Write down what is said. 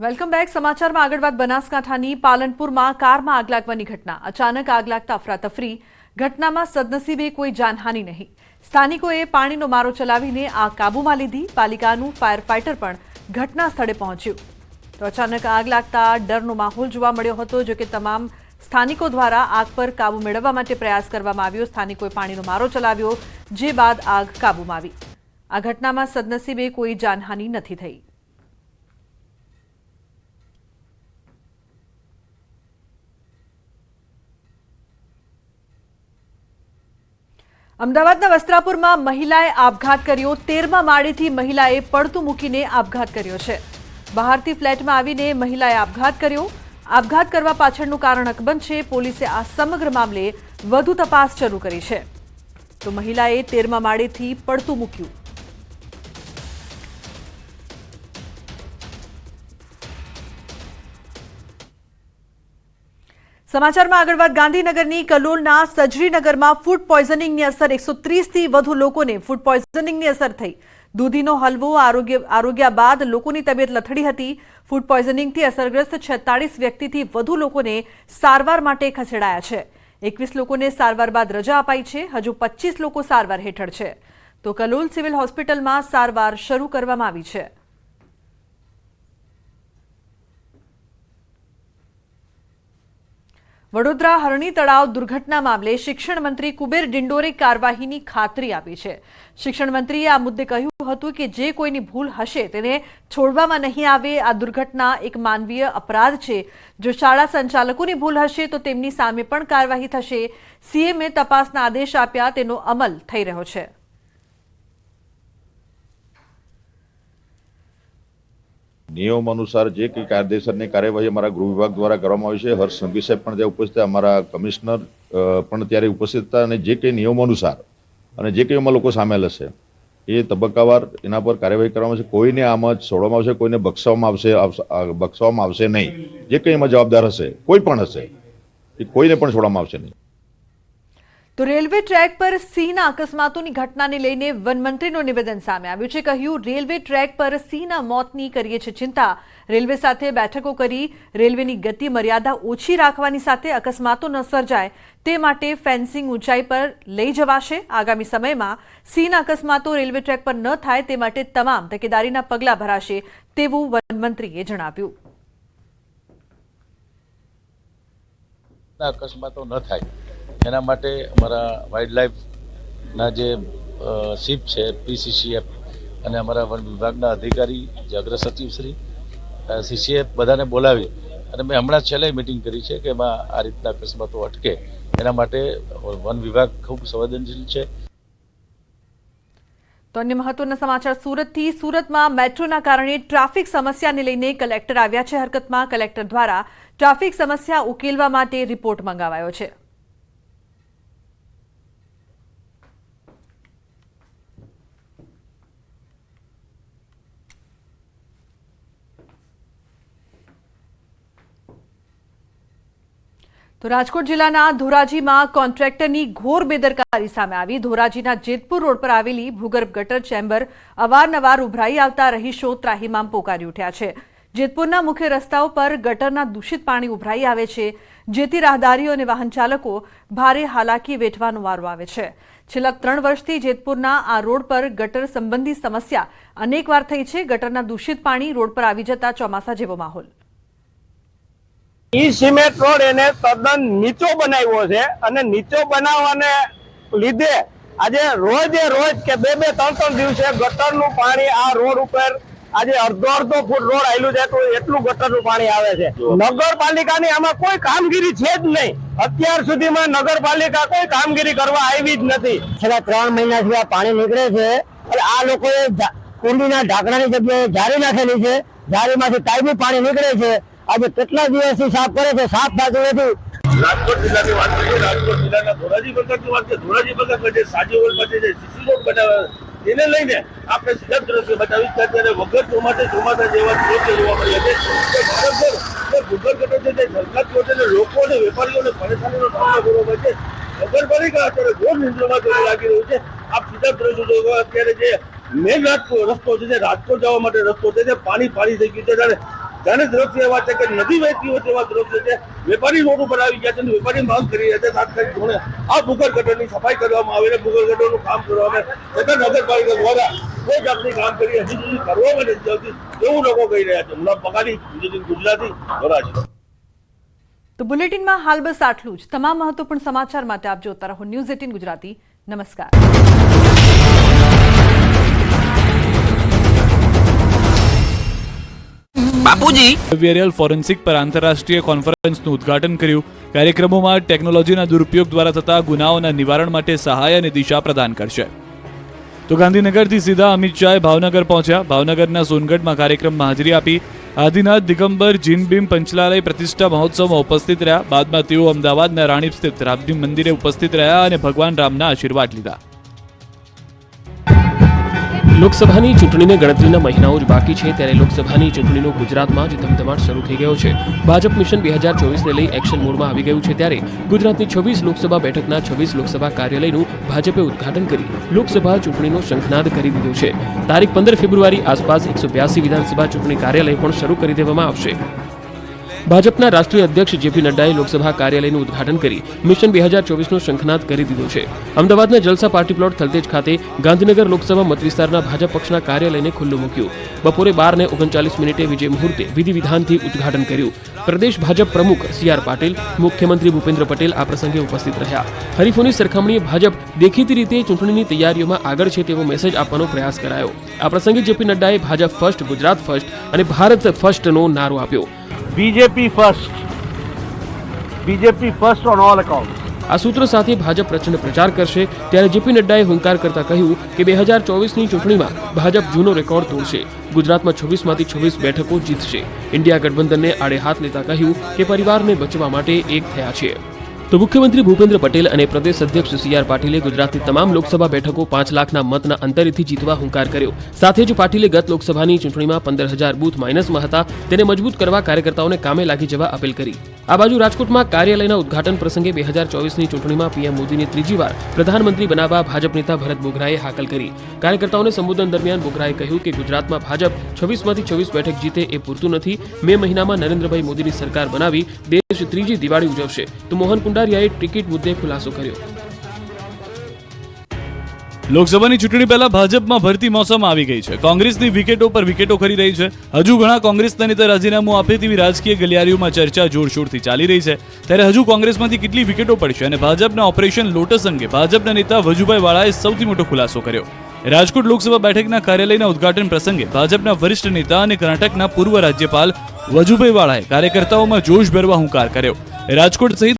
Welcome back સમાચારમાં આગળ વાત બનાસકાંઠાની. પાલનપુરમાં કારમાં આગ લાગવાની ઘટના. અચાનક આગ લાગતા અફરાતફરી. ઘટનામાં સદનસીબે કોઈ જાનહાની નહીં. સ્થાનિકોએ પાણીનો મારો ચલાવીને આગ કાબૂમાં લીધી. પાલિકાનું ફાયર ફાઇટર પણ ઘટના સ્થળે પહોંચ્યું. તો અચાનક આગ લાગતા ડરનો માહોલ જોવા મળ્યો હતો જો કે તમામ સ્થાનિકો દ્વારા આગ પર કાબુ મેળવવા માટે પ્રયાસ કરવામાં આવ્યો. સ્થાનિકોએ પાણીનો મારો ચલાવ્યો, જે બાદ આગ કાબૂમાં આવી. આ ઘટનામાં સદનસીબે કોઈ જાનહાની નથી થઈ. અમદાવાદના વસ્ત્રાપુરમાં મહિલાએ આપઘાત કર્યો. તેરમા માળેથી મહિલાએ પડતું મૂકીને આપઘાત કર્યો છે. બહારથી ફ્લેટમાં આવીને મહિલાએ આપઘાત કર્યો. આપઘાત કરવા પાછળનું કારણ અકબંધ છે. પોલીસે આ સમગ્ર મામલે વધુ તપાસ શરૂ કરી છે. તો મહિલાએ તેરમા માળેથી પડતું મૂક્યું. સમાચારમાં આગળ વાત ગાંધીનગરની કલોલના સજરીનગરમાં ફૂડ પોઈઝનિંગની અસર એકસો ત્રીસથી વધુ લોકોને ફૂડ પોઈઝનિંગની અસર થઈ. દૂધીનો હલવો, આરોગ્ય આરોગ્ય બાદ લોકોની તબિયત લથડી હતી. ફૂડ પોઈઝનિંગથી અસરગ્રસ્ત છેતાળીસ વ્યક્તિથી વધુ લોકોને સારવાર માટે ખસેડાયા છે. એકવીસ લોકોને સારવાર બાદ રજા અપાઈ છે. હજુ પચીસ લોકો સારવાર હેઠળ છે. તો કલોલ સિવિલ હોસ્પિટલમાં સારવાર શરૂ કરવામાં આવી છે. વડોદરા હરણી તળાવ દુર્ઘટના મામલે શિક્ષણ મંત્રી કુબેર ડિંડોરે કાર્યવાહીની ખાતરી આપી છે. શિક્ષણ મંત્રીએ આ મુદ્દે કહ્યું હતું કે જે કોઈની ભૂલ હશે તેને છોડવામાં નહીં આવે. આ દુર્ઘટના એક માનવીય અપરાધ છે. જો શાળા સંચાલકોની ભૂલ હશે તો તેમની સામે પણ કાર્યવાહી થશે. સીએમએ તપાસના આદેશ આપ્યા, તેનો અમલ થઈ રહ્યો છે. નિયમ અનુસાર જે કંઈ કાયદેસરની કાર્યવાહી અમારા ગૃહ વિભાગ દ્વારા કરવામાં આવી છે, હર્ષ સંઘવી સાહેબ પણ ત્યાં ઉપસ્થિત અમારા કમિશનર પણ ત્યારે ઉપસ્થિત હતા અને જે કંઈ નિયમો અનુસાર અને જે કંઈ એમાં લોકો સામેલ હશે એ તબક્કાવાર એના પર કાર્યવાહી કરવામાં આવશે. કોઈને આમાં છોડવામાં આવશે, કોઈને બક્ષવામાં આવશે બક્ષવામાં આવશે નહીં. જે કંઈ એમાં જવાબદાર હશે, કોઈ પણ હશે, એ કોઈને પણ છોડવામાં આવશે નહીં. તો રેલવે ટ્રેક પર સિંહના અકસ્માતોની ઘટનાને લઈને વનમંત્રીનું નિવેદન સામે આવ્યું છે. કહ્યું, રેલવે ટ્રેક પર સિંહના મોતની કરીએ છે ચિંતા. રેલવે સાથે બેઠકો કરી રેલવેની ગતિ મર્યાદા ઓછી રાખવાની સાથે અકસ્માતો ન સર્જાય તે માટે ફેન્સિંગ ઊંચાઈ પર લઈ જવાશે. આગામી સમયમાં સિંહના અકસ્માતો રેલવે ટ્રેક પર ન થાય તે માટે તમામ તકેદારીના પગલાં ભરાશે તેવું વનમંત્રીએ જણાવ્યું. અકસ્માતો ન થાય. એના માટે અમારા વાઇલ્ડ લાઈફના જે શિપ છે પીસીસીએફ અને અમારા વન વિભાગના અધિકારી, જે અગ્ર સચિવ શ્રી સીસીએફ બધાને બોલાવી અને મેં હમણાં છેલ્લે મિટિંગ કરી છે કે એમાં આ રીતના અકસ્માતો અટકે. એના માટે વન વિભાગ ખૂબ સંવેદનશીલ છે. તો અન્ય મહત્વના સમાચાર સુરતથી. સુરતમાં મેટ્રોના કારણે ટ્રાફિક સમસ્યાને લઈને કલેક્ટર આવ્યા છે હરકતમાં. કલેક્ટર દ્વારા ટ્રાફિક સમસ્યા ઉકેલવા માટે રિપોર્ટ મંગાવાયો છે. તો રાજકોટ જિલ્લાના ધોરાજીમાં કોન્ટ્રાક્ટરની ઘોર બેદરકારી સામે આવી. ધોરાજીના જેતપુર રોડ પર આવેલી ભૂગર્ભ ગટર ચેમ્બર અવારનવાર ઉભરાઈ આવતા રહીશો ત્રાહિમામ પોકારી ઉઠ્યા છે. જેતપુરના મુખ્ય રસ્તાઓ પર ગટરના દૂષિત પાણી ઉભરાઈ આવે છે, જેથી રાહદારીઓ અને વાહન ચાલકો ભારે હાલાકી વેઠવાનો વારો આવે છે. છેલ્લા ત્રણ વર્ષથી જેતપુરના આ રોડ પર ગટર સંબંધી સમસ્યા અનેકવાર થઈ છે. ગટરના દૂષિત પાણી રોડ પર આવી જતા ચોમાસા જેવો માહોલ. ઈ સિમેન્ટ રોડ એને તદ્દન નીચો બનાવ્યો છે અને નીચો બનાવવાને લીધે આજે રોજે રોજ કે બે બે ત્રણ ત્રણ દિવસે ગટરનું પાણી આ રોડ ઉપર આજે અડધો અડધો ફૂટ રોડ આવેલું છે તો એટલું ગટરનું પાણી આવે છે. નગરપાલિકાની આમાં કોઈ કામગીરી છે જ નહીં. અત્યાર સુધીમાં નગરપાલિકા કોઈ કામગીરી કરવા આવી જ નથી. છેલ્લા ત્રણ મહિનાથી આ પાણી નીકળે છે. અને આ લોકોએ કુંડીના ઢાંકણાની જગ્યાએ જારી નાખેલી છે. જારીમાંથી કાયમી પાણી નીકળે છે. આજે કેટલા દિવસથી સાફ કરે છે? સાફ થતું નથી. રાજકોટ જિલ્લાની વાત કરીએ, રાજકોટ જિલ્લાના ધોરાજી બગતની વાત કરીએ, ધોરાજી બગતમાં જે સાજી રોડ પાસે જે સીસી રોડ બનાવે તેને લઈને આપણે સીધા દ્રશ્ય બતાવી છે અત્યારે વગર ચોમાસે, ચોમાસા જેવા દ્રશ્ય જોવા મળ્યા છે. વારંવાર જે ભૂગર્ભ ગટર છે તે સરકારથી હોય છે અને લોકો અને વેપારીઓને પરેશાનીનો સામનો કરવો પડે છે. નગરપાલિકા અત્યારે ઘોર નિંદ્રામાં તેવું લાગી રહ્યું છે. આપ સીધા દ્રશ્ય જોવા, અત્યારે જે મેન રાજકોટ રસ્તો છે રાજકોટ જવા માટે રસ્તો છે પાણી પાણી થઈ ગયું છે. ત્યારે જાણે દ્રશ્ય એવા છે કે નદી વહેતી હોય તેવા દ્રશ્ય છે. વેપારી રોડ ઉપર આવી ગયા છે અને વેપારી માંગ કરી રહ્યા છે. તાત્કાલિક ધોરણે આ ભૂગર ગટરની સફાઈ કરવામાં આવે અને ભૂગર ગટરનું કામ કરવામાં આવે. છતાં નગરપાલિકા દ્વારા કોઈ જાતની કામ કરી હજી સુધી કરવામાં નથી આવતી એવું લોકો કહી રહ્યા છે. મુલાબ બગાડી ગુજરાતી ધોરાજી તો બુલેટિનમાં હાલ બસ આટલું જ. તમામ મહત્વપૂર્ણ સમાચાર માટે આપ જોતા રહો ન્યૂઝ એટીન ગુજરાતી. નમસ્કાર. બાપુજી. વેરિયલ ફોરેન્સિક પર આંતરરાષ્ટ્રીય કોન્ફરન્સનું ઉદ્ઘાટન કર્યું. કાર્યક્રમોમાં ટેકનોલોજીના દુરુપયોગ દ્વારા થતા ગુનાઓના નિવારણ માટે સહાય અને દિશા પ્રદાન કરશે. તો ગાંધીનગરથી સીધા અમિત શાહ ભાવનગર પહોંચ્યા. ભાવનગરના સોનગઢમાં કાર્યક્રમમાં હાજરી આપી આદિનાથ દિગંબર, જીનબીમ પંચલાલય પ્રતિષ્ઠા મહોત્સવમાં ઉપસ્થિત રહ્યા. બાદમાં તેઓ અમદાવાદના રાણીપ સ્થિત રામજી મંદિરે ઉપસ્થિત રહ્યા અને ભગવાન રામના આશીર્વાદ લીધા. લોકસભાની ચૂંટણીને ગણતરીના મહિનાઓ જ બાકી છે, ત્યારે લોકસભાની ચૂંટણીનો ગુજરાતમાં જ ધમધમાટ શરૂ થઈ ગયો છે. ભાજપ મિશન બે હજાર ચોવીસને લઈ એક્શન મોડમાં આવી ગયું છે, ત્યારે ગુજરાતની છવ્વીસ લોકસભા બેઠકના છવ્વીસ લોકસભા કાર્યાલયનું ભાજપે ઉદઘાટન કરી લોકસભા ચૂંટણીનો શંખનાદ કરી દીધો છે. તારીખ પંદર ફેબ્રુઆરી આસપાસ એકસો બ્યાસી વિધાનસભા ચૂંટણી કાર્યાલય પણ શરૂ કરી દેવામાં આવશે. ભાજપના રાષ્ટ્રીય અધ્યક્ષ જેપી નડ્ડાએ લોકસભા કાર્યાલયનું ઉદઘાટન કરી મિશન બે હજાર ચોવીસનો શંખનાદ કરી દીધો છે. અમદાવાદના જલસા પાર્ટી પ્લોટ થલતેજ ખાતે ગાંધીનગર લોકસભા મતવિસ્તારના ભાજપ પક્ષના કાર્યાલયને ખુલ્લું મૂક્યું. બપોરે બાર ને ઓગણચાલીસ મિનિટે વિજય મુહૂર્તે વિધિ વિધાનથી ઉદ્ઘાટન કર્યું. પ્રદેશ ભાજપ પ્રમુખ સી આર પાટીલ, મુખ્યમંત્રી ભૂપેન્દ્ર પટેલ આ પ્રસંગે ઉપસ્થિત રહ્યા. હરીફોની સરખામણીએ ભાજપ દેખીતી રીતે ચૂંટણીની તૈયારીઓમાં આગળ છે તેવો મેસેજ આપવાનો પ્રયાસ કરાયો. આ પ્રસંગે જેપી નડ્ડાએ ભાજપ ફર્સ્ટ ગુજરાત ફર્સ્ટ અને ભારત ફર્સ્ટનો નારો આપ્યો. BJP first BJP first on all account આ સૂત્ર સાથે ભાજપ પ્રચંડ પ્રચાર કરશે, ત્યારે જેપી નડ્ડાએ હુંકાર કરતા કહ્યું કે બે હજાર ચોવીસની ચૂંટણીમાં ભાજપ જૂનો રેકોર્ડ તોડશે. ગુજરાતમાં છવ્વીસમાંથી છવ્વીસ બેઠકો જીતશે. ઇન્ડિયા ગઠબંધનને આડે હાથ લેતા કહ્યું કે પરિવારને બચવા માટે એક થયા છે. તો મુખ્યમંત્રી ભૂપેન્દ્ર પટેલ અને પ્રદેશ અધ્યક્ષ સી આર પાટીલે ગુજરાતની તમામ લોકસભા બેઠકો પાંચ લાખના મતના અંતરેથી જીતવા હુંકાર કર્યો. સાથે જ પાટીલે ગત લોકસભાની ચૂંટણીમાં પંદર હજાર બૂથ માઇનસમાં હતા. તેને મજબૂત કરવા કાર્યકર્તાઓને કામે લાગી જવા અપીલ કરી. આ બાજુ રાજકોટમાં કાર્યાલયના ઉદઘાટન પ્રસંગે બે હજાર ચોવીસની ચૂંટણીમાં પીએમ મોદીને ત્રીજી વાર પ્રધાનમંત્રી બનાવવા ભાજપ નેતા ભરત બોઘરાએ હાકલ કરી. કાર્યકર્તાઓને સંબોધન દરમિયાન બોઘરાએ કહ્યું કે ગુજરાતમાં ભાજપ છવ્વીસમાંથી છવ્વીસ બેઠક જીતે એ પૂરતું નથી. મે મહિનામાં નરેન્દ્રભાઈ મોદીની સરકાર બનાવી દેશ ત્રીજી દિવાળી ઉજવશે. તો મોહન કુંડારિયાએ ટિકિટ મુદ્દે ખુલાસો કર્યો. લોકસભાની ચૂંટણી પહેલા ભાજપમાં ભરતી મોસમ આવી ગઈ છે. કોંગ્રેસની વિકેટો પર વિકેટો ખરી રહી છે. હજુ ઘણા કોંગ્રેસના નેતા રાજીનામું આપે તેવી રાજકીય ગલિયારીઓમાં ચર્ચા જોરશોરથી ચાલી રહી છે. ત્યારે હજુ કોંગ્રેસમાંથી કેટલી વિકેટો પડશે અને ભાજપના ઓપરેશન લોટસ અંગે ભાજપના નેતા વજુભાઈ વાળાએ સૌથી મોટો ખુલાસો કર્યો. રાજકોટ લોકસભા બેઠકના કાર્યાલયના ઉદ્ઘાટન પ્રસંગે ભાજપના વરિષ્ઠ નેતા અને કર્ણાટકના પૂર્વ રાજ્યપાલ વજુભાઈ વાળાએ કાર્યકર્તાઓમાં જોશ ભરવા હુંકાર કર્યો. રાજકોટ સહિત